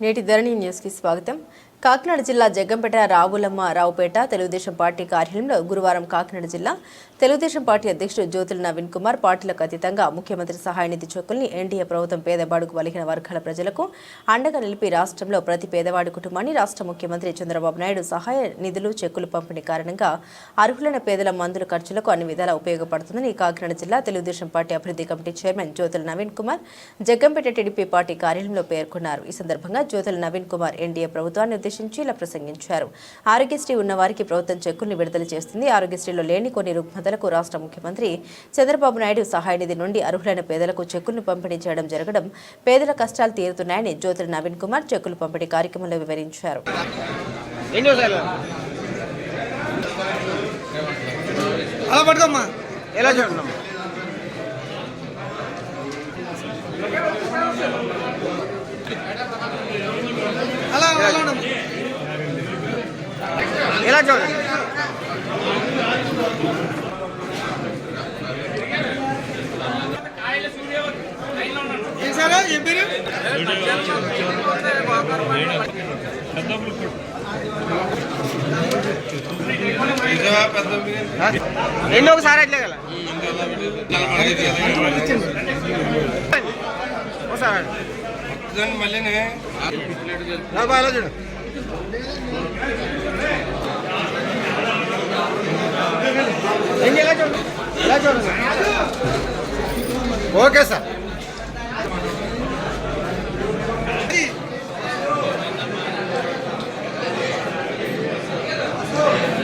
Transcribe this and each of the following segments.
నేటి ధరణి న్యూస్కి స్వాగతం. కాకినాడ జిల్లా జగ్గంపేట రావులమ్మ రావుపేట తెలుగుదేశం పార్టీ కార్యాలయంలో గురువారం కాకినాడ జిల్లా తెలుగుదేశం పార్టీ అధ్యక్షుడు జ్యోతుల నవీన్ కుమార్ పార్టీలకు అతీతంగా ముఖ్యమంత్రి సహాయ నిధి ఎన్డీఏ ప్రభుత్వం పేదవాడుకు వలిగిన వర్గాల ప్రజలకు అండగా నిలిపి రాష్ట్రంలో ప్రతి పేదవాడి కుటుంబాన్ని రాష్ట్ర ముఖ్యమంత్రి చంద్రబాబు నాయుడు సహాయ నిధులు చెక్కులు పంపిణీ కారణంగా అర్హులైన పేదల మందుల ఖర్చులకు అన్ని విధాలా ఉపయోగపడుతుందని కాకినాడ జిల్లా తెలుగుదేశం పార్టీ అభివృద్ధి committee chairman Jyothula Naveen Kumar Jaggampeta TDP party కార్యాలయంలో పేర్కొన్నారు. ఈ సందర్భంగా జ్యోతుల నవీన్ కుమార్ ఎన్డీఏ ప్రభుత్వాన్ని ఉద్దేశించి ఇలా ప్రసంగించారు. ఆరోగ్యశ్రీ ఉన్న వారికి ప్రభుత్వం చెక్కుల్ని విడుదల చేస్తుంది. ఆరోగ్యశ్రీలో లేని కొన్ని రుగ్మతలకు రాష్ట్ర ముఖ్యమంత్రి చంద్రబాబు నాయుడు సహాయ నిధి నుండి అర్హులైన పేదలకు చెక్కులను పంపిణీ చేయడం జరగడం పేదల కష్టాలు తీరుతున్నాయని జ్యోతుల నవీన్ కుమార్ చెక్కులు పంపిణీ కార్యక్రమంలో వివరించారు. అలా పట్టుకోమ్మా. ఎలా చూడండి అలా అలా ఉండమ్మా. ఎలా చూడండి ఏం పేరు? ఎన్ని ఒకసారి ఎట్లే కదా? ఒకసారి మళ్ళీనే. బాబా చూడు. ఓకే సార్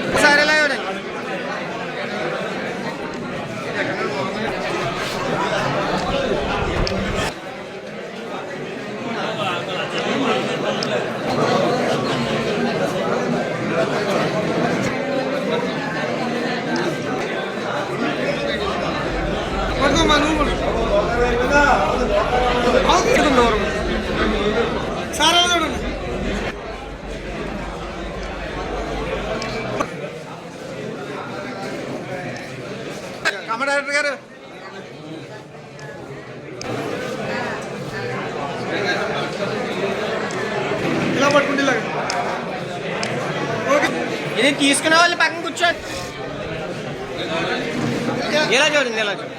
ఒకసారి ఎలా చూడండి పట్టుకోమ్మా నువ్వు కూడా. ఆగుతుంది ఎవరు? డైరెక్టర్ గారు. ఇలా పట్టుకుంటే ఓకే. ఇది తీసుకునే వాళ్ళు పక్కన కూర్చోండి ఎలా చూడండి ఎలా చూడండి?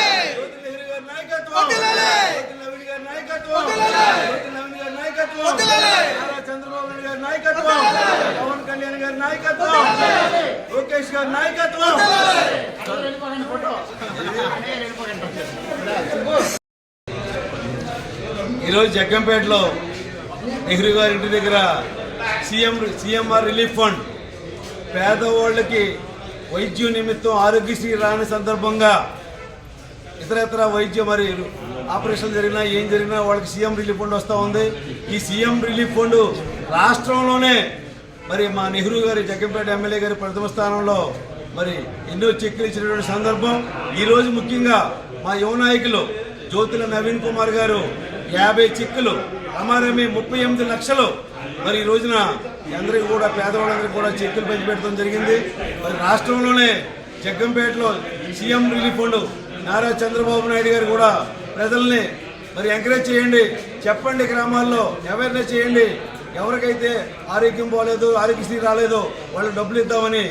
చంద్రబాబు నాయుడు గారి నాయకత్వం. పవన్ కళ్యాణ్ గారి నాయకత్వం. లోకేష్ గారి నాయకత్వం. ఈరోజు జగ్గంపేటలో నెహ్రూ గారి ఇంటి దగ్గర సీఎం సీఎంఆర్ రిలీఫ్ ఫండ్. పేదవాళ్ళకి వైద్యం నిమిత్తం ఆరోగ్యశ్రీ రాని సందర్భంగా ఇతరత్ర వైద్యం మరి ఆపరేషన్ జరిగినా ఏం జరిగినా వాళ్ళకి సీఎం రిలీఫ్ ఫండ్ వస్తూ ఉంది. ఈ సీఎం రిలీఫ్ ఫండ్ రాష్ట్రంలోనే మరి మా నెహ్రూ గారి జగ్గంపేట ఎమ్మెల్యే గారి ప్రథమ స్థానంలో మరి ఎన్నో చెక్కులు ఇచ్చినటువంటి సందర్భం. ఈరోజు ముఖ్యంగా మా యువ నాయకులు జ్యోతుల నవీన్ కుమార్ గారు యాభై చెక్కులు అమారమి ముప్పై ఎనిమిది లక్షలు మరి ఈ రోజున అందరికీ కూడా పేదవాళ్ళందరికీ కూడా చెక్కులు పంచిపెట్టడం జరిగింది. మరి రాష్ట్రంలోనే జగ్గంపేటలో CM relief fund Nara Chandrababu Naidu garu కూడా ప్రజల్ని మరి ఎంకరేజ్ చేయండి. చెప్పండి గ్రామాల్లో అవేర్నెస్ చేయండి. ఎవరికైతే ఆరోగ్యం పోలేదు ఆరోగ్యశ్రీ రాలేదో వాళ్ళు డబ్బులు ఇద్దామని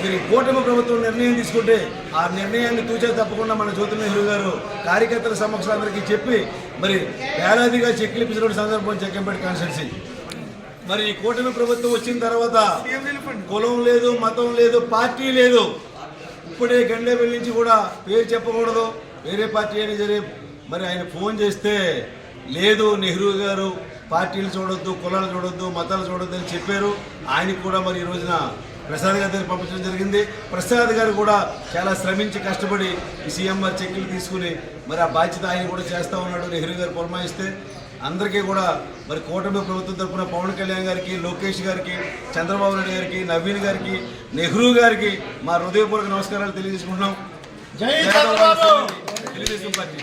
మీరు కూటమి ప్రభుత్వం నిర్ణయం తీసుకుంటే ఆ నిర్ణయాన్ని తూచే తప్పకుండా మన జ్యోతి నెహ్రూ గారు కార్యకర్తల సమక్షందరికీ చెప్పి మరి వేలాదిగా చెక్లు ఇప్పించిన సందర్భం చెక్కంపేట కాన్స్టిట్యున్సీ. మరి ఈ కూటమి ప్రభుత్వం వచ్చిన తర్వాత కులం లేదు మతం లేదు పార్టీ లేదు. ఇప్పుడే గండేపల్లి నుంచి కూడా పేరు చెప్పకూడదు. వేరే పార్టీ అయినా సరే మరి ఆయన ఫోన్ చేస్తే లేదు నెహ్రూ గారు పార్టీలు చూడొద్దు కులాలు చూడొద్దు మతాలు చూడొద్దు అని చెప్పారు ఆయనకు కూడా మరి ఈ రోజున ప్రసాద్ గారి దగ్గర పంపించడం జరిగింది ప్రసాద్ గారు కూడా చాలా శ్రమించి కష్టపడి ఈ సీఎంఆర్ చెక్కులు తీసుకుని మరి ఆ బాధ్యత ఆయన కూడా చేస్తా ఉన్నాడు నెహ్రూ గారు పురమాయిస్తే అందరికీ కూడా మరి కూటమి ప్రభుత్వం తరఫున పవన్ కళ్యాణ్ గారికి లోకేష్ గారికి చంద్రబాబు నాయుడు గారికి నవీన్ గారికి నెహ్రూ గారికి మా హృదయపూర్వక నమస్కారాలు తెలియజేసుకుంటున్నాం తెలుగుదేశం పార్టీ